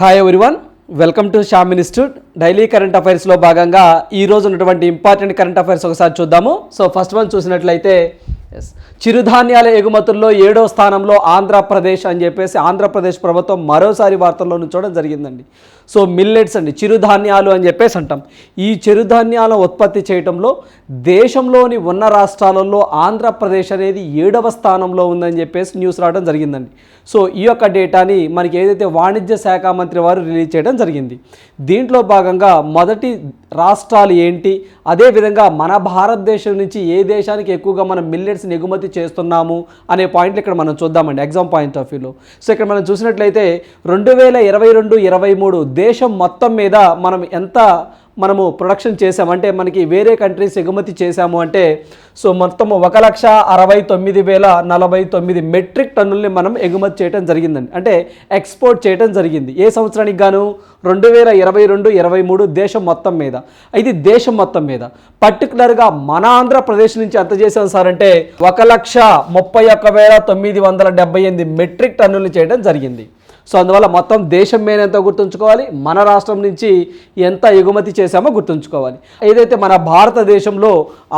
Hi everyone welcome to Sham institute daily current అఫైర్స్లో భాగంగా ఈ రోజు ఉన్నటువంటి ఇంపార్టెంట్ కరెంట్ అఫైర్స్ ఒకసారి చూద్దాము. సో ఫస్ట్ వన్ చూసినట్లయితే ఎస్ చిరుధాన్యాల ఎగుమతుల్లో ఏడో స్థానంలో ఆంధ్రప్రదేశ్ అని చెప్పేసి ఆంధ్రప్రదేశ్ ప్రభుత్వం మరోసారి వార్తల్లో నుంచోవడం జరిగిందండి. సో మిల్లెట్స్ అండి చిరుధాన్యాలు అని చెప్పేసి అంటాం. ఈ చిరుధాన్యాలను ఉత్పత్తి చేయటంలో దేశంలోని ఉన్న రాష్ట్రాలలో ఆంధ్రప్రదేశ్ అనేది ఏడవ స్థానంలో ఉందని చెప్పేసి న్యూస్ రావడం జరిగిందండి. సో ఈ యొక్క డేటాని మనకి ఏదైతే వాణిజ్య శాఖ మంత్రి వారు రిలీజ్ చేయడం జరిగింది. దీంట్లో భాగంగా మొదటి రాష్ట్రాలు ఏంటి? అదేవిధంగా మన భారతదేశం నుంచి ఏ దేశానికి ఎక్కువగా మనం మిల్లెట్స్ని ఎగుమతి చేస్తున్నాము అనే పాయింట్లు ఇక్కడ మనం చూద్దామండి ఎగ్జామ్ పాయింట్ ఆఫ్ వ్యూలో. సో ఇక్కడ మనం చూసినట్లయితే రెండు వేల ఇరవై రెండు ఇరవై మూడు దేశం మొత్తం మీద మనం ఎంత మనము ప్రొడక్షన్ చేసామంటే మనకి వేరే కంట్రీస్ ఎగుమతి చేశాము అంటే సో మొత్తం ఒక లక్ష అరవై తొమ్మిది వేల నలభై తొమ్మిది మెట్రిక్ టన్నుల్ని మనం ఎగుమతి చేయడం జరిగిందండి. అంటే ఎక్స్పోర్ట్ చేయడం జరిగింది. ఏ సంవత్సరానికి గాను? రెండు వేల ఇరవై రెండు ఇరవై మూడు దేశం మొత్తం మీద. ఇది దేశం మొత్తం మీద. పర్టికులర్గా మన ఆంధ్రప్రదేశ్ నుంచి ఎంత చేసాం సార్ అంటే ఒక లక్ష ముప్పై ఒక్క వేల తొమ్మిది వందల డెబ్బై ఎనిమిది మెట్రిక్ టన్నులు చేయడం జరిగింది. సో అందువల్ల మొత్తం దేశం మీద ఎంత గుర్తుంచుకోవాలి? మన రాష్ట్రం నుంచి ఎంత ఎగుమతి చేశామో గుర్తుంచుకోవాలి. ఏదైతే మన భారతదేశంలో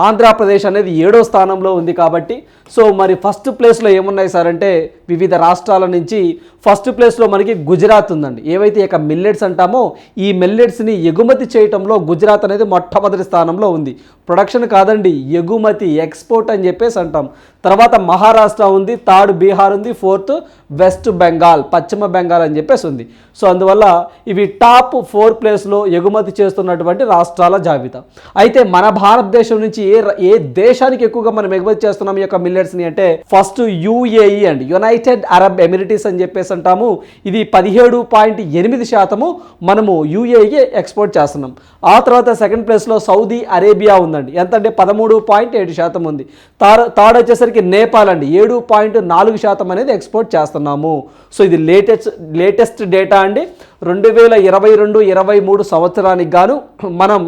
ఆంధ్రప్రదేశ్ అనేది ఏడో స్థానంలో ఉంది కాబట్టి సో మరి ఫస్ట్ ప్లేస్లో ఏమున్నాయి సార్ అంటే వివిధ రాష్ట్రాల నుంచి ఫస్ట్ ప్లేస్లో మనకి గుజరాత్ ఉందండి. ఏవైతే ఇక మిల్లెట్స్ అంటామో ఈ మిల్లెట్స్ని ఎగుమతి చేయటంలో గుజరాత్ అనేది మొట్టమొదటి స్థానంలో ఉంది. ప్రొడక్షన్ కాదండి ఎగుమతి ఎక్స్పోర్ట్ అని చెప్పేసి అంటాం. తర్వాత మహారాష్ట్ర ఉంది థర్డ్ బీహార్ ఉంది ఫోర్త్ వెస్ట్ బెంగాల్ పశ్చిమ బెంగాల్ అని చెప్పేసి ఉంది. సో అందువల్ల ఇవి టాప్ ఫోర్ ప్లేస్లో ఎగుమతి చేస్తున్నటువంటి రాష్ట్రాల జాబితా. అయితే మన భారతదేశం నుంచి ఏ ఏ దేశానికి ఎక్కువగా మనం ఎగుమతి చేస్తున్నాం ఈ యొక్క మిల్లెట్స్ని అంటే first UAE and United Arab Emirates అని చెప్పేసి అంటాము. ఇది పదిహేడు పాయింట్ ఎనిమిది శాతము మనము యుఏఈకి ఎక్స్పోర్ట్ చేస్తున్నాం. ఆ తర్వాత సెకండ్ ప్లేస్లో సౌదీ అరేబియా ఉందండి. ఎంత అంటే పదమూడు పాయింట్ ఏడు శాతం ఉంది. థర్డ్ థర్డ్ వచ్చేసరికి నేపాల్ అండి. ఏడు పాయింట్ నాలుగు శాతం అనేది ఎక్స్పోర్ట్ చేస్తున్నాము. సో ఇది లేటెస్ట్ లేటెస్ట్ డేటా అండి. రెండు వేల ఇరవై రెండు ఇరవై మూడు సంవత్సరానికి గాను మనం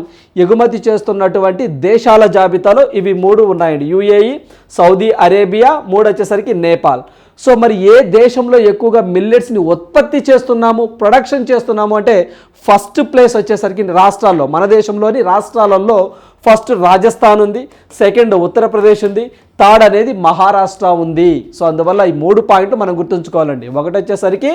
ఎగుమతి చేస్తున్నటువంటి దేశాల జాబితాలో ఇవి మూడు ఉన్నాయండి. యుఏఈ సౌదీ అరేబియా మూడు వచ్చేసరికి నేపాల్. సో మరి ఏ దేశంలో ఎక్కువగా మిల్లెట్స్ని ఉత్పత్తి చేస్తున్నాము ప్రొడక్షన్ చేస్తున్నాము అంటే ఫస్ట్ ప్లేస్ వచ్చేసరికి రాష్ట్రాల్లో మన దేశంలోని రాష్ట్రాలలో ఫస్ట్ రాజస్థాన్ ఉంది సెకండ్ ఉత్తరప్రదేశ్ ఉంది థర్డ్ అనేది మహారాష్ట్ర ఉంది. సో అందువల్ల ఈ మూడు పాయింట్లు మనం గుర్తుంచుకోవాలండి. ఒకటి వచ్చేసరికి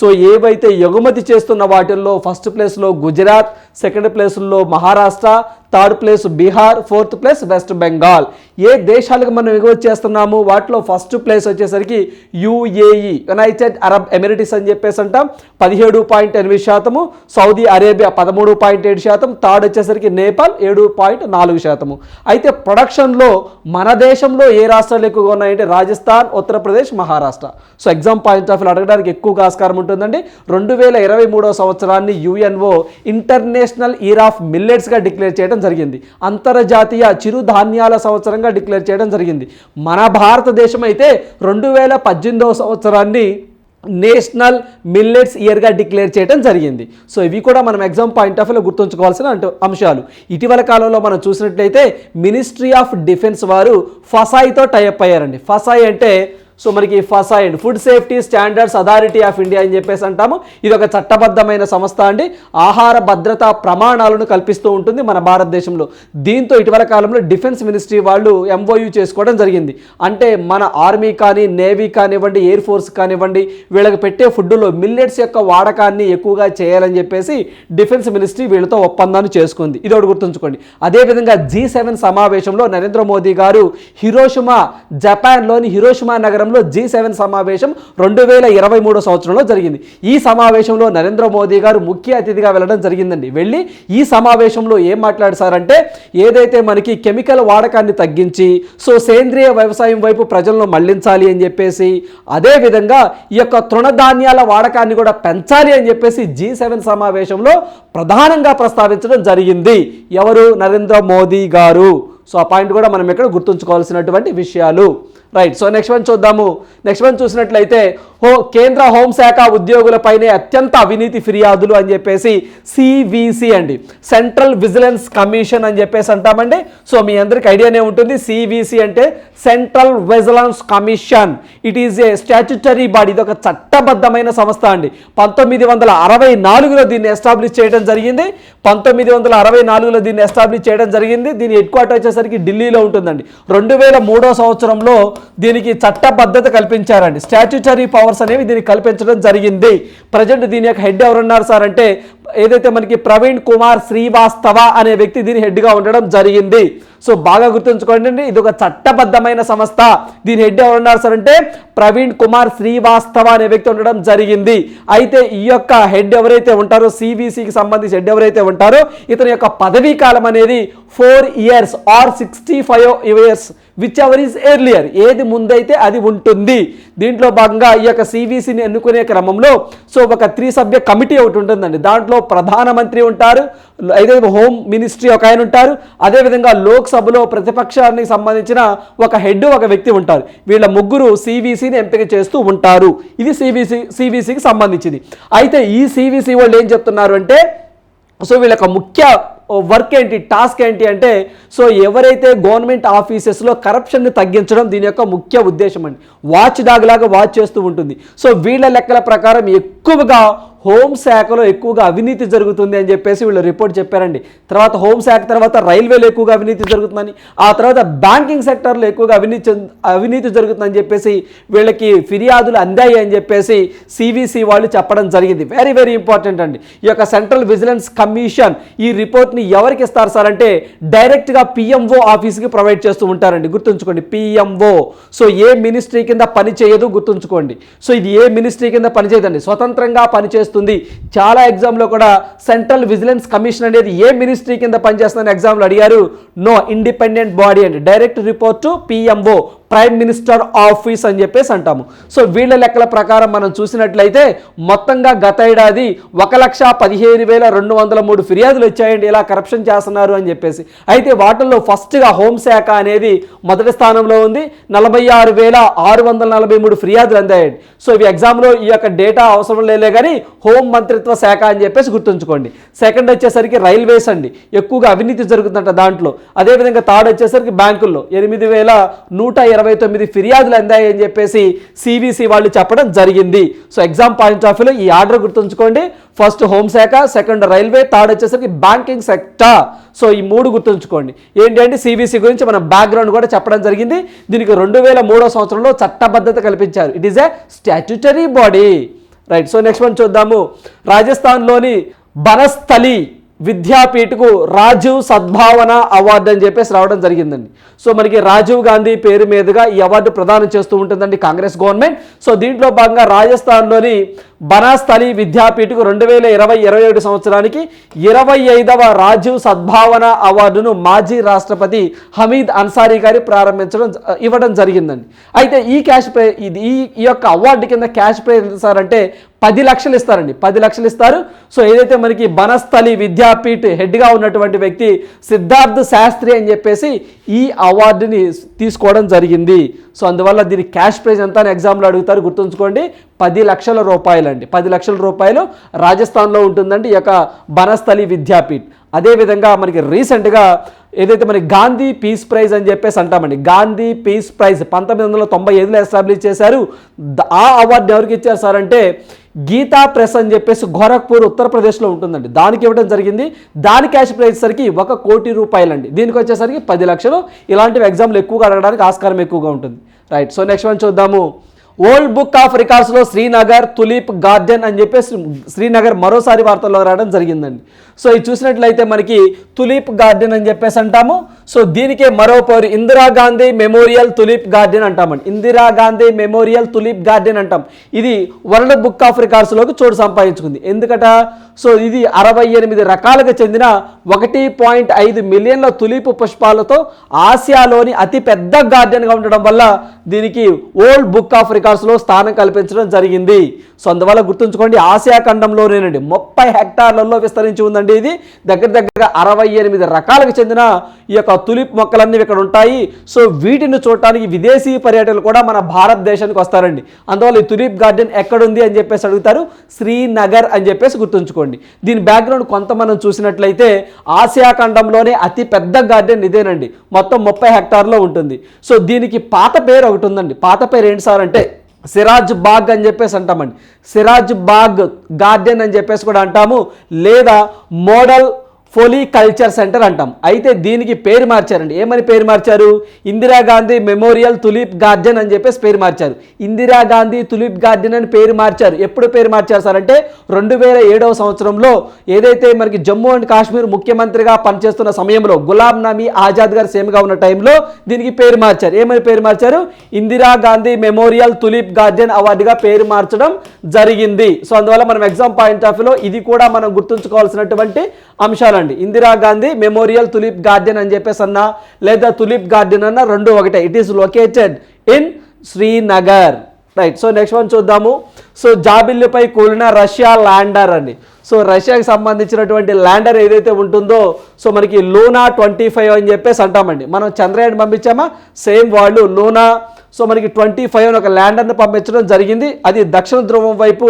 సో ఏవైతే ఎగుమతి చేస్తున్న వాటిల్లో ఫస్ట్ ప్లేస్లో గుజరాత్ సెకండ్ ప్లేస్లో Maharashtra third place Bihar fourth place West Bengal. ఏ దేశాలకు మనం ఎగుమతి చేస్తున్నాము? వాటిలో ఫస్ట్ ప్లేస్ వచ్చేసరికి యుఏఈ యునైటెడ్ అరబ్ ఎమిరిటీస్ అని చెప్పేసి అంటాం. పదిహేడు పాయింట్ ఎనిమిది శాతము. సౌదీ అరేబియా పదమూడు పాయింట్ ఏడు శాతం. థర్డ్ వచ్చేసరికి నేపాల్ ఏడు పాయింట్ నాలుగు శాతము. అయితే ప్రొడక్షన్లో మన దేశంలో ఏ రాష్ట్రాలు ఎక్కువగా ఉన్నాయంటే Rajasthan Uttar Pradesh Maharashtra. So exam point of view అడగడానికి ఎక్కువగా ఆస్కారం ఉంటుందండి. రెండు వేల ఇరవై మూడవ సంవత్సరాన్ని యుఎన్ఓ ఇంటర్నేషనల్ ఇయర్ ఆఫ్ మిల్లెట్స్గా డిక్లేర్ చేయడం జరిగింది. అంతర్జాతీయ చిరుధాన్యాల సంవత్సరంగా డిక్లేర్ చేయడం జరిగింది. మన భారతదేశం అయితే రెండు వేల పద్దెనిమిదవ సంవత్సరాన్ని నేషనల్ మిల్లెట్స్ ఇయర్గా డిక్లేర్ చేయడం జరిగింది. సో ఇవి కూడా మనం ఎగ్జామ్ పాయింట్ ఆఫ్ వ్యూలో గుర్తుంచుకోవాల్సిన అంశాలు. ఇటీవల కాలంలో మనం చూసినట్లయితే మినిస్ట్రీ ఆఫ్ డిఫెన్స్ వారు ఫసాయితో టైఅప్ అయ్యారండి. ఫసాయి అంటే సో మనకి ఫసా and food safety standards authority of India అని చెప్పేసి అంటాము. ఇది ఒక చట్టబద్ధమైన సంస్థ అండి. ఆహార భద్రతా ప్రమాణాలను కల్పిస్తూ ఉంటుంది మన భారతదేశంలో. దీంతో ఇటీవల కాలంలో డిఫెన్స్ మినిస్ట్రీ వాళ్ళు ఎంఓయూ చేసుకోవడం జరిగింది. అంటే మన ఆర్మీ కానీ నేవీ కానివ్వండి ఎయిర్ ఫోర్స్ కానివ్వండి వీళ్ళకి పెట్టే ఫుడ్లో మిల్లెట్స్ యొక్క వాడకాన్ని ఎక్కువగా చేయాలని చెప్పేసి డిఫెన్స్ మినిస్ట్రీ వీళ్ళతో ఒప్పందాన్ని చేసుకుంది. ఇది ఒకటి గుర్తుంచుకోండి. అదేవిధంగా జీ సెవెన్ సమావేశంలో నరేంద్ర మోదీ గారు హిరోషిమా జపాన్లోని హిరోషిమా నగరంలో జీ సెవెన్ సమావేశం రెండు వేల ఇరవై మూడో సంవత్సరంలో జరిగింది. ఈ సమావేశంలో నరేంద్ర మోదీ గారు ముఖ్య అతిథిగా వెళ్ళడం జరిగిందండి. వెళ్ళి ఈ సమావేశంలో ఏం మాట్లాడసారంటే ఏదైతే మనకి కెమికల్ వాడకాన్ని తగ్గించి సో సేంద్రియ వ్యవసాయం వైపు ప్రజలను మళ్ళించాలి అని చెప్పేసి అదేవిధంగా ఈ యొక్క తృణధాన్యాల వాడకాన్ని కూడా పెంచాలి అని చెప్పేసి జీ సెవెన్ సమావేశంలో ప్రధానంగా ప్రస్తావించడం జరిగింది. ఎవరు? నరేంద్ర మోదీ గారు. సో ఆ పాయింట్ కూడా మనం ఇక్కడ గుర్తుంచుకోవాల్సినటువంటి విషయాలు. రైట్ సో నెక్స్ట్ వన్ చూద్దాము. నెక్స్ట్ వన్ చూసినట్లయితే హో కేంద్ర హోంశాఖ ఉద్యోగులపైనే అత్యంత అవినీతి ఫిర్యాదులు అని చెప్పేసి సివిసి అండి. సెంట్రల్ విజిలెన్స్ కమిషన్ అని చెప్పేసి అంటామండి. సో మీ అందరికి ఐడియానే ఉంటుంది. సివిసి అంటే central vigilance commission it is a statutory body ఇది ఒక చట్టబద్ధమైన సంస్థ అండి. పంతొమ్మిది వందల అరవై నాలుగులో దీన్ని ఎస్టాబ్లిష్ చేయడం జరిగింది. పంతొమ్మిది వందల అరవై నాలుగులో దీన్ని ఎస్టాబ్లిష్ చేయడం జరిగింది. దీని హెడ్ క్వార్టర్ వచ్చేసరికి ఢిల్లీలో ఉంటుందండి. రెండు వేల మూడో సంవత్సరంలో దీనికి చట్టబద్ధత కల్పించారండి. స్టాట్యుటరీ పవర్స్ అనేవి దీనికి కల్పించడం జరిగింది. ప్రజెంట్ దీని యొక్క హెడ్ ఎవరున్నారు సార్ అంటే ఏదైతే మనకి ప్రవీణ్ కుమార్ శ్రీవాస్తవ అనే వ్యక్తి దీని హెడ్గా ఉండడం జరిగింది. సో బాగా గుర్తుంచుకోండి అండి ఇది ఒక చట్టబద్ధమైన సంస్థ. దీని హెడ్ ఎవరున్నారు సార్ అంటే ప్రవీణ్ కుమార్ శ్రీవాస్తవ అనే వ్యక్తి ఉండడం జరిగింది. అయితే ఈ యొక్క హెడ్ ఎవరైతే ఉంటారో సిబిసికి సంబంధించి హెడ్ ఎవరైతే ఉంటారో ఇతని యొక్క పదవీ కాలం అనేది four years or sixty five years whichever is earlier ఏది ముందైతే అది ఉంటుంది. దీంట్లో భాగంగా ఈ యొక్క సివిసిని ఎన్నుకునే క్రమంలో సో ఒక త్రీ సభ్య కమిటీ ఒకటి ఉంటుందండి. దాంట్లో ప్రధానమంత్రి ఉంటారు అయితే హోమ్ మినిస్ట్రీ ఒక ఆయన ఉంటారు అదేవిధంగా లోక్సభలో ప్రతిపక్షానికి సంబంధించిన ఒక హెడ్ ఒక వ్యక్తి ఉంటారు. వీళ్ళ ముగ్గురు సివిసిని ఎంపిక చేస్తూ ఉంటారు. ఇది సివిసి సివిసికి సంబంధించింది. అయితే ఈ సివిసి వాళ్ళు ఏం చెప్తున్నారు అంటే సో వీళ్ళ యొక్క ముఖ్య వర్క్ ఏంటి టాస్క్ ఏంటి అంటే సో ఎవరైతే గవర్నమెంట్ ఆఫీసెస్లో కరప్షన్ని తగ్గించడం దీని యొక్క ముఖ్య ఉద్దేశం అండి. వాచ్ డాగ్ లాగా వాచ్ చేస్తూ ఉంటుంది. సో వీళ్ళ లెక్కల ప్రకారం ఎక్కువగా హోంశాఖలో ఎక్కువగా అవినీతి జరుగుతుంది అని చెప్పేసి వీళ్ళు రిపోర్ట్ చెప్పారండి. తర్వాత హోంశాఖ తర్వాత రైల్వేలో ఎక్కువగా అవినీతి జరుగుతుందని ఆ తర్వాత బ్యాంకింగ్ సెక్టర్లో ఎక్కువగా అవినీతి అవినీతి జరుగుతుందని చెప్పేసి వీళ్ళకి ఫిర్యాదులు అందాయి అని చెప్పేసి సివిసి వాళ్ళు చెప్పడం జరిగింది. వెరీ వెరీ ఇంపార్టెంట్ అండి. ఈ యొక్క సెంట్రల్ విజిలెన్స్ కమిషన్ ఈ రిపోర్ట్ని ఎవరికి ఇస్తారు సార్ అంటే డైరెక్ట్గా పిఎంఓ ఆఫీస్కి ప్రొవైడ్ చేస్తూ ఉంటారండి. గుర్తుంచుకోండి పిఎంఓ సో ఏ మినిస్ట్రీ కింద పని చేయదు గుర్తుంచుకోండి. సో ఇది ఏ మినిస్ట్రీ కింద పనిచేయదండి స్వతంత్రంగా పనిచేస్తుంది చాలా ఎగ్జామ్లో కూడా సెంట్రల్ విజిలెన్స్ కమిషన్ అనేది ఏ మినిస్ట్రీ కింద పనిచేస్తుందని ఎగ్జామ్లో అడిగారు? No independent body and direct report to PMO prime minister office అని చెప్పేసి అంటాము. సో వీళ్ళ లెక్కల ప్రకారం మనం చూసినట్లయితే మొత్తంగా గత ఏడాది ఒక లక్ష పదిహేను వేల రెండు వందల మూడు ఫిర్యాదులు వచ్చాయండి. ఇలా కరప్షన్ చేస్తున్నారు అని చెప్పేసి. అయితే వాటిల్లో ఫస్ట్గా హోంశాఖ అనేది మొదటి స్థానంలో ఉంది. నలభై ఆరు వేల ఆరు వందల నలభై మూడు ఫిర్యాదులు అందాయండి. సో ఇవి ఎగ్జామ్లో ఈ యొక్క డేటా అవసరం లేలే కానీ హోం మంత్రిత్వ శాఖ అని చెప్పేసి గుర్తుంచుకోండి. సెకండ్ వచ్చేసరికి రైల్వేస్ అండి. ఎక్కువగా అవినీతి జరుగుతుందంట దాంట్లో. అదేవిధంగా థర్డ్ వచ్చేసరికి బ్యాంకుల్లో ఎనిమిది వేల నూట ఇరవై తొమ్మిది ఫిర్యాదులు అందాయని చెప్పేసి సివిసి వాళ్ళు చెప్పడం జరిగింది. సో ఎగ్జామ్ పాయింట్ ఆఫ్ వ్యూలో ఈ ఆర్డర్ గుర్తుంచుకోండి. ఫస్ట్ హోంశాఖ సెకండ్ రైల్వే థర్డ్ వచ్చేసరికి బ్యాంకింగ్ సెక్టర్ సో ఈ మూడు గుర్తుంచుకోండి. ఏంటి అంటే సివిసి గురించి మనం బ్యాక్గ్రౌండ్ కూడా చెప్పడం జరిగింది. దీనికి రెండు వేల మూడో సంవత్సరంలో చట్టబద్ధత కల్పించారు. It is a statutory body right so next one చూద్దాము. రాజస్థాన్లోని బనస్థలి విద్యాపీఠకు రాజీవ్ సద్భావన అవార్డు అని చెప్పేసి రావడం జరిగిందండి. సో మనకి రాజీవ్ గాంధీ పేరు మీదుగా ఈ అవార్డు ప్రదానం చేస్తూ ఉంటుందండి కాంగ్రెస్ గవర్నమెంట్. సో దీంట్లో భాగంగా రాజస్థాన్లోని బనాస్థలి విద్యాపీఠకు రెండు వేల ఇరవై ఇరవై ఏడు సంవత్సరానికి ఇరవై ఐదవ రాజీవ్ సద్భావన అవార్డును మాజీ రాష్ట్రపతి హమీద్ అన్సారీ గారి ప్రారంభించడం ఇవ్వడం జరిగిందండి. అయితే ఈ క్యాష్ ప్రై ఇది ఈ ఈ యొక్క అవార్డు కింద క్యాష్ ప్రైజ్ ఎంత సార్ అంటే పది లక్షలు ఇస్తారండి. పది లక్షలు ఇస్తారు. సో ఏదైతే మనకి బనస్థలి విద్యాపీఠ్ హెడ్గా ఉన్నటువంటి వ్యక్తి సిద్ధార్థ్ శాస్త్రి అని చెప్పేసి ఈ అవార్డుని తీసుకోవడం జరిగింది. సో అందువల్ల దీని క్యాష్ ప్రైజ్ ఎంత అని ఎగ్జామ్లో అడుగుతారు. గుర్తుంచుకోండి. పది లక్షల రూపాయలు అండి పది లక్షల రూపాయలు రాజస్థాన్లో ఉంటుందండి ఈ యొక్క బనస్థలి విద్యాపీఠ్. అదేవిధంగా మనకి రీసెంట్గా ఏదైతే మనకి గాంధీ పీస్ ప్రైజ్ అని చెప్పేసి అంటామండి. గాంధీ పీస్ ప్రైజ్ పంతొమ్మిది వందల తొంభై ఐదులో ఎస్టాబ్లిష్ చేశారు. ఆ అవార్డు ఎవరికి ఇచ్చారు సార్ అంటే గీతా ప్రెస్ అని చెప్పేసి గోరఖ్పూర్ ఉత్తరప్రదేశ్లో ఉంటుందండి. దానికి ఇవ్వడం జరిగింది. దాని క్యాష్ ప్రైజ్ సరికి ఒక కోటి రూపాయలండి. దీనికి వచ్చేసరికి పది లక్షలు. ఇలాంటివి ఎగ్జామ్లు ఎక్కువగా అడగడానికి ఆస్కారం ఎక్కువగా ఉంటుంది. రైట్ సో నెక్స్ట్ వన్ చూద్దాము. ఓల్డ్ బుక్ ఆఫ్ రికార్డ్స్లో శ్రీనగర్ తులిప్ గార్డెన్ అని చెప్పేసి శ్రీనగర్ మరోసారి వార్తల్లో రావడం జరిగిందండి. సో ఇది చూసినట్లయితే మనకి తులిప్ గార్డెన్ అని చెప్పేసి అంటాము. సో దీనికే మరో పేరు ఇందిరాగాంధీ మెమోరియల్ తులిప్ గార్డెన్ అంటామండి. ఇందిరాగాంధీ మెమోరియల్ తులిప్ గార్డెన్ అంటాం. ఇది వరల్డ్ బుక్ ఆఫ్ రికార్డ్స్లోకి చోటు సంపాదించుకుంది. ఎందుకట? సో ఇది అరవై ఎనిమిది రకాలకు చెందిన ఒకటి పాయింట్ ఐదు మిలియన్ల తులిపు పుష్పాలతో ఆసియాలోని అతి పెద్ద గార్డెన్గా ఉండడం వల్ల దీనికి ఓల్డ్ బుక్ ఆఫ్ రికార్డ్స్లో స్థానం కల్పించడం జరిగింది. సో అందువల్ల గుర్తుంచుకోండి ఆసియా ఖండంలోనేనండి. ముప్పై హెక్టార్లలో విస్తరించి ఉందండి. అండి ఇది. దగ్గర దగ్గరగా అరవై ఎనిమిది రకాలకు చెందిన ఈ యొక్క తులిప్ మొక్కలన్నీ ఇక్కడ ఉంటాయి. సో వీటిని చూడటానికి విదేశీ పర్యటనలు కూడా మన భారతదేశానికి వస్తారండి. అందువల్ల ఈ తులిప్ గార్డెన్ ఎక్కడుంది అని చెప్పేసి అడుగుతారు. శ్రీనగర్ అని చెప్పేసి గుర్తుంచుకోండి. దీని బ్యాక్గ్రౌండ్ కొంత మనం చూసినట్లయితే ఆసియా ఖండంలోనే అతి పెద్ద గార్డెన్ ఇదేనండి. మొత్తం ముప్పై హెక్టార్లో ఉంటుంది. సో దీనికి పాత పేరు ఒకటి ఉందండి. పాత పేరు ఏంటి సార్ అంటే సిరాజ్ బాగ్ అని చెప్పేసి అంటామండి. సిరాజ్ బాగ్ గార్డెన్ అని చెప్పేసి కూడా అంటాము. లేదా మోడల్ ఫోలీ కల్చర్ సెంటర్ అంటాం. అయితే దీనికి పేరు మార్చారండి. ఏమని పేరు మార్చారు? ఇందిరాగాంధీ మెమోరియల్ తులిప్ గార్డెన్ అని చెప్పేసి పేరు మార్చారు. ఇందిరాగాంధీ తులిప్ గార్డెన్ అని పేరు మార్చారు. ఎప్పుడు పేరు మార్చారు సార్ అంటే రెండు వేల ఏడవ సంవత్సరంలో ఏదైతే మనకి జమ్మూ అండ్ కాశ్మీర్ ముఖ్యమంత్రిగా పనిచేస్తున్న సమయంలో గులాం నబీ ఆజాద్ గారు సేమ్గా ఉన్న టైంలో దీనికి పేరు మార్చారు. ఏమని పేరు మార్చారు? ఇందిరాగాంధీ మెమోరియల్ తులిప్ గార్డెన్ అవార్డుగా పేరు మార్చడం జరిగింది. సో అందువల్ల మనం ఎగ్జామ్ పాయింట్ ఆఫ్ వ్యూలో ఇది కూడా మనం గుర్తుంచుకోవాల్సినటువంటి అంశాలండి. ఇందిరాగాంధీ మెమోరియల్ తులిప్ గార్డెన్ అని చెప్పేసి అన్నా లేదా తులిప్ గార్డెన్ అన్న రెండు ఒకటే. It is located in Srinagar right so next one చూద్దాము. సో జాబిల్లిపై కూలిన రష్యా ల్యాండర్ అండి. సో రష్యాకి సంబంధించినటువంటి ల్యాండర్ ఏదైతే ఉంటుందో సో మనకి లూనా ట్వంటీ ఫైవ్ అని చెప్పేసి అంటామండి. మనం చంద్రయాన్ పంపించామా? సేమ్ వాళ్ళు లూనా. సో మనకి ట్వంటీ ఫైవ్ అని ఒక ల్యాండర్ని పంపించడం జరిగింది. అది దక్షిణ ధ్రువం వైపు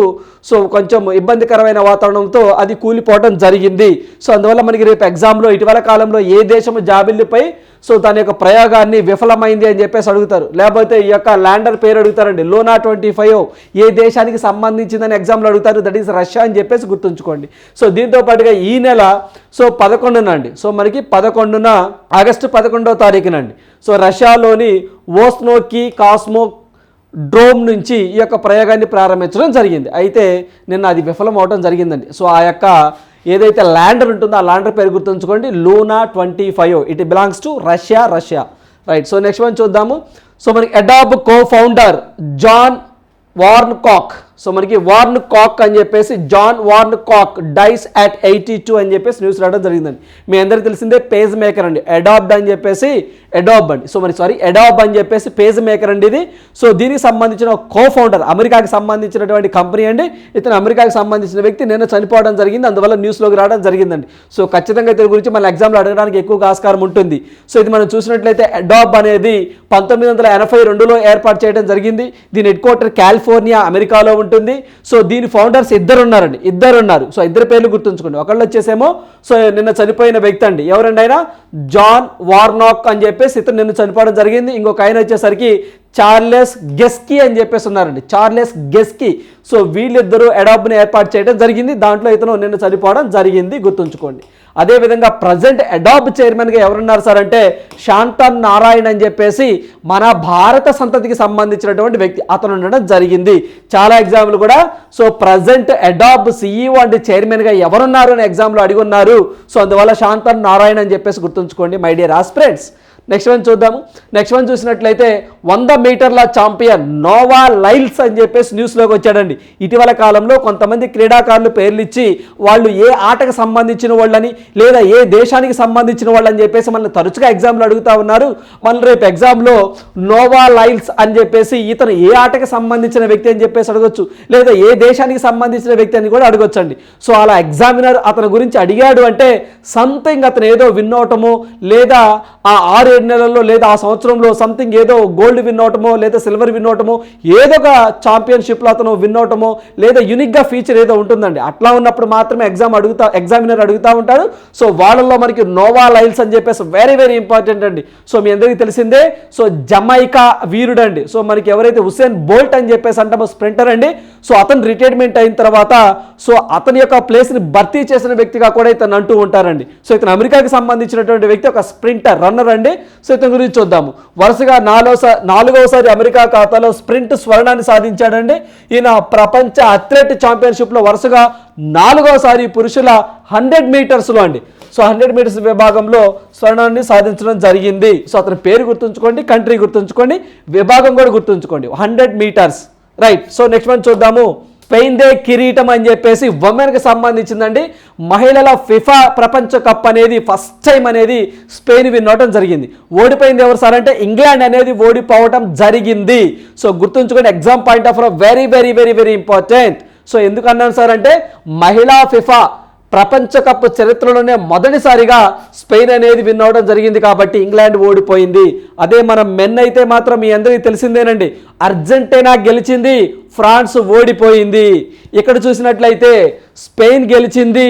సో కొంచెం ఇబ్బందికరమైన వాతావరణంతో అది కూలిపోవడం జరిగింది. సో అందువల్ల మనకి రేపు ఎగ్జామ్లో ఇటీవల కాలంలో ఏ దేశము జాబిల్లిపై సో దాని యొక్క ప్రయోగాన్ని విఫలమైంది అని చెప్పేసి అడుగుతారు. లేకపోతే ఈ యొక్క ల్యాండర్ పేరు అడుగుతారండి. లోనా ట్వంటీ ఫైవ్ ఏ దేశానికి సంబంధించిందని ఎగ్జామ్లో అడుగుతారు. దట్ ఈస్ రష్యా అని చెప్పేసి గుర్తుంచుకోండి. సో దీంతో పాటుగా ఈ నెల సో పదకొండున అండి సో మనకి పదకొండున ఆగస్టు పదకొండవ తారీఖునండి. సో రష్యాలోని ఓస్నోకి కాస్మో డ్రోమ్ నుంచి ఈ యొక్క ప్రయోగాన్ని ప్రారంభించడం జరిగింది. అయితే నిన్న అది విఫలం అవడం జరిగిందండి. సో ఆ యొక్క ఏదైతే ల్యాండర్ ఉంటుందో ఆ ల్యాండర్ పేరు గుర్తుంచుకోండి. Luna twenty five. It belongs to Russia Russia. Right. So next మనం చూద్దాము. సో మనకి Adobe co founder John Warnock so మనకి వార్న్ కాక్ అని చెప్పేసి John Warnock dies at eighty two అని చెప్పేసి న్యూస్ రావడం జరిగిందండి. మీ అందరికీ తెలిసిందే పేజ్ మేకర్ అండి. అడాప్ట్ అని చెప్పేసి అడాబ్ అండి. సో మరి సారీ అడాబ్ అని చెప్పేసి పేజ్ మేకర్ అండి ఇది. సో దీనికి సంబంధించిన కో ఫౌండర్ అమెరికాకి సంబంధించినటువంటి కంపెనీ అండి. ఇతను అమెరికాకి సంబంధించిన వ్యక్తి. నిన్న చనిపోవడం జరిగింది. అందువల్ల న్యూస్లోకి రావడం జరిగిందండి. సో ఖచ్చితంగా ఇతని గురించి మన ఎగ్జామ్లో అడగడానికి ఎక్కువ ఆస్కారం ఉంటుంది. సో ఇది మనం చూసినట్లయితే అడాబ్ అనేది పంతొమ్మిది వందల ఎనభై రెండులో ఏర్పాటు చేయడం జరిగింది. దీని హెడ్ క్వార్టర్ కాలిఫోర్నియా అమెరికాలో ఉంటుంది. సో దీని ఫౌండర్స్ ఇద్దరు ఉన్నారండి ఇద్దరు ఉన్నారు సో ఇద్దరు పేర్లు గుర్తుంచుకోండి. ఒకళ్ళు వచ్చేసేమో సో నిన్న చనిపోయిన వ్యక్తి అండి. ఎవరండి ఆయన? జాన్ వార్నాక్ అని చెప్పేసి ఇతను నిన్న చనిపోవడం జరిగింది. ఇంకొక ఆయన వచ్చేసరికి చార్లెస్ గెస్కి అని చెప్పేసి ఉన్నారండి. చార్లెస్ గెస్కీ. సో వీళ్ళిద్దరూ అడాబ్ని ఏర్పాటు చేయడం జరిగింది. దాంట్లో ఇతను నిన్న చనిపోవడం జరిగింది. గుర్తుంచుకోండి. అదేవిధంగా ప్రజెంట్ అడాబ్ చైర్మన్గా ఎవరున్నారు సార్ అంటే శాంతన్ నారాయణ్ అని చెప్పేసి మన భారత సంతతికి సంబంధించినటువంటి వ్యక్తి. అతను ఉండడం జరిగింది. చాలా ఎగ్జామ్లు కూడా. సో ప్రజెంట్ అడాబ్ సిఈఓ అంటే చైర్మన్గా ఎవరున్నారు అని ఎగ్జామ్లో అడిగి ఉన్నారు. సో అందువల్ల శాంతన్ నారాయణ్ అని చెప్పేసి గుర్తుంచుకోండి my dear aspirants. Next one చూద్దాము. నెక్స్ట్ వన్ చూసినట్లయితే వంద మీటర్ల ఛాంపియన్ నోవా లైల్స్ అని చెప్పేసి న్యూస్లోకి వచ్చాడండి. ఇటీవల కాలంలో కొంతమంది క్రీడాకారులు పేర్లు ఇచ్చి వాళ్ళు ఏ ఆటకు సంబంధించిన వాళ్ళని లేదా ఏ దేశానికి సంబంధించిన వాళ్ళని చెప్పేసి మనల్ని తరచుగా ఎగ్జామ్లు అడుగుతా ఉన్నారు. మన రేపు ఎగ్జామ్లో నోవా లైల్స్ అని చెప్పేసి ఇతను ఏ ఆటకు సంబంధించిన వ్యక్తి అని చెప్పేసి అడగొచ్చు. లేదా ఏ దేశానికి సంబంధించిన వ్యక్తి అని కూడా అడగొచ్చండి. సో అలా ఎగ్జామినర్ అతని గురించి అడిగాడు అంటే సంథింగ్ అతను ఏదో విన్నవటము లేదా ఆ ఆరు ఏడు నెలల్లో లేదా ఆ సంవత్సరంలో సంథింగ్ ఏదో గోల్డ్ విన్ అవటమో లేదా సిల్వర్ విన్ అవటమో ఏదో ఒక ఛాంపియన్షిప్లో అతను విన్ అవటమో లేదా యూనిక్గా ఫీచర్ ఏదో ఉంటుందండి. అట్లా ఉన్నప్పుడు మాత్రమే ఎగ్జామ్ అడుగుతా ఎగ్జామినర్ అడుగుతూ ఉంటాడు. సో వాళ్ళల్లో మనకి నోవా లైల్స్ అని చెప్పేసి వెరీ వెరీ ఇంపార్టెంట్ అండి. సో మీ అందరికీ తెలిసిందే. సో జమైకా వీరుడండి. సో మనకి ఎవరైతే హుసేన్ బోల్ట్ అని చెప్పేసి అంటామో స్ప్రింటర్ అండి. సో అతను రిటైర్మెంట్ అయిన తర్వాత సో అతని యొక్క ప్లేస్ని భర్తీ చేసిన వ్యక్తిగా కూడా ఇతను అంటూ ఉంటారండి. సో ఇతను అమెరికాకి సంబంధించినటువంటి వ్యక్తి ఒక స్ప్రింటర్ రన్నర్ అండి. సో ఇతని గురించి చూద్దాము. వరుసగా నాలుగోసారి నాలుగవసారి అమెరికా ఖాతాలో స్ప్రింట్ స్వర్ణాన్ని సాధించాడండి. ఈయన ప్రపంచ అథ్లెట్ ఛాంపియన్షిప్లో వరుసగా నాలుగోసారి పురుషుల హండ్రెడ్ మీటర్స్లో అండి. సో హండ్రెడ్ మీటర్స్ విభాగంలో స్వర్ణాన్ని సాధించడం జరిగింది. సో అతని పేరు గుర్తుంచుకోండి కంట్రీ గుర్తుంచుకోండి విభాగం కూడా గుర్తుంచుకోండి. Hundred metres. Right. So next month చూద్దాము. స్పెయిన్దే కిరీటం అని చెప్పేసి ఉమెన్కి సంబంధించిందండి. మహిళల ఫిఫా ప్రపంచ కప్ అనేది ఫస్ట్ టైం అనేది స్పెయిన్ వినవటం జరిగింది. ఓడిపోయింది ఎవరు సార్ అంటే ఇంగ్లాండ్ అనేది ఓడిపోవటం జరిగింది. సో గుర్తుంచుకోండి exam point of very very very very important so ఎందుకు అన్నాను సార్ అంటే మహిళా ఫిఫా ప్రపంచ కప్ చరిత్రలోనే మొదటిసారిగా స్పెయిన్ అనేది విన్ అవడం జరిగింది కాబట్టి ఇంగ్లాండ్ ఓడిపోయింది. అదే మనం మెన్ అయితే మాత్రం మీ అందరికీ తెలిసిందేనండి. అర్జెంటీనా గెలిచింది ఫ్రాన్స్ ఓడిపోయింది. ఇక్కడ చూసినట్లయితే స్పెయిన్ గెలిచింది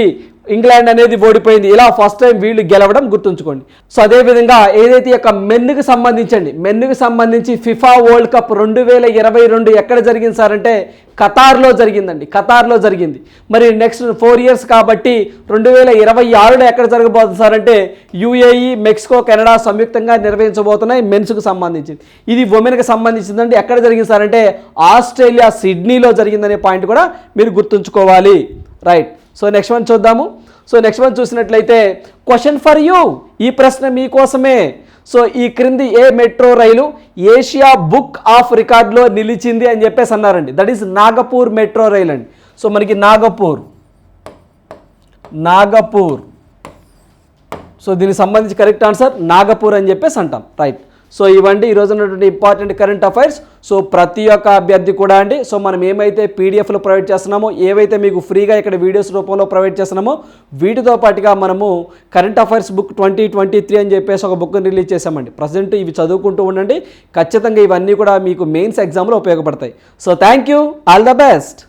ఇంగ్లాండ్ అనేది ఓడిపోయింది. ఇలా ఫస్ట్ టైం వీళ్ళు గెలవడం గుర్తుంచుకోండి. సో అదేవిధంగా ఏదైతే యొక్క మెన్నుకు సంబంధించండి మెన్నుకు సంబంధించి ఫిఫా వరల్డ్ కప్ రెండు వేల ఇరవై రెండు ఎక్కడ జరిగింది సార్ అంటే ఖతార్లో జరిగిందండి. ఖతార్లో జరిగింది. మరి నెక్స్ట్ ఫోర్ ఇయర్స్ కాబట్టి రెండు వేల ఇరవై ఆరులో ఎక్కడ జరగబోతుంది సార్ అంటే యూఏఈ మెక్సికో కెనడా సంయుక్తంగా నిర్వహించబోతున్నాయి మెన్స్కు సంబంధించింది. ఇది ఉమెన్కి సంబంధించిందండి. ఎక్కడ జరిగింది సార్ అంటే ఆస్ట్రేలియా సిడ్నీలో జరిగిందనే పాయింట్ కూడా మీరు గుర్తుంచుకోవాలి. రైట్ సో నెక్స్ట్ వన్ చూద్దాము. సో నెక్స్ట్ వన్ చూసినట్లయితే క్వశ్చన్ ఫర్ యూ ఈ ప్రశ్న మీకోసమే సో ఈ క్రింది ఏ మెట్రో రైలు ఏషియా బుక్ ఆఫ్ రికార్డ్లో నిలిచింది అని చెప్పేసి అన్నారండి. That is Nagpur metro rail అండి. సో మనకి నాగపూర్. నాగపూర్. సో దీనికి సంబంధించి కరెక్ట్ ఆన్సర్ నాగపూర్ అని చెప్పేసి అంటాం. రైట్ సో ఇవండి ఈరోజు ఉన్నటువంటి ఇంపార్టెంట్ కరెంట్ అఫైర్స్ సో ప్రతి ఒక్క అభ్యర్థి కూడా అండి సో మనం ఏమైతే పీడిఎఫ్లు ప్రొవైడ్ చేస్తున్నామో ఏవైతే మీకు ఫ్రీగా ఇక్కడ వీడియోస్ రూపంలో ప్రొవైడ్ చేస్తున్నామో వీటితో పాటుగా మనము current affairs book twenty twenty three అని చెప్పేసి ఒక బుక్ని రిలీజ్ చేశామండి. ప్రజెంట్ ఇవి చదువుకుంటూ ఉండండి. ఖచ్చితంగా ఇవన్నీ కూడా మీకు మెయిన్స్ ఎగ్జామ్లో ఉపయోగపడతాయి. So thank you all the best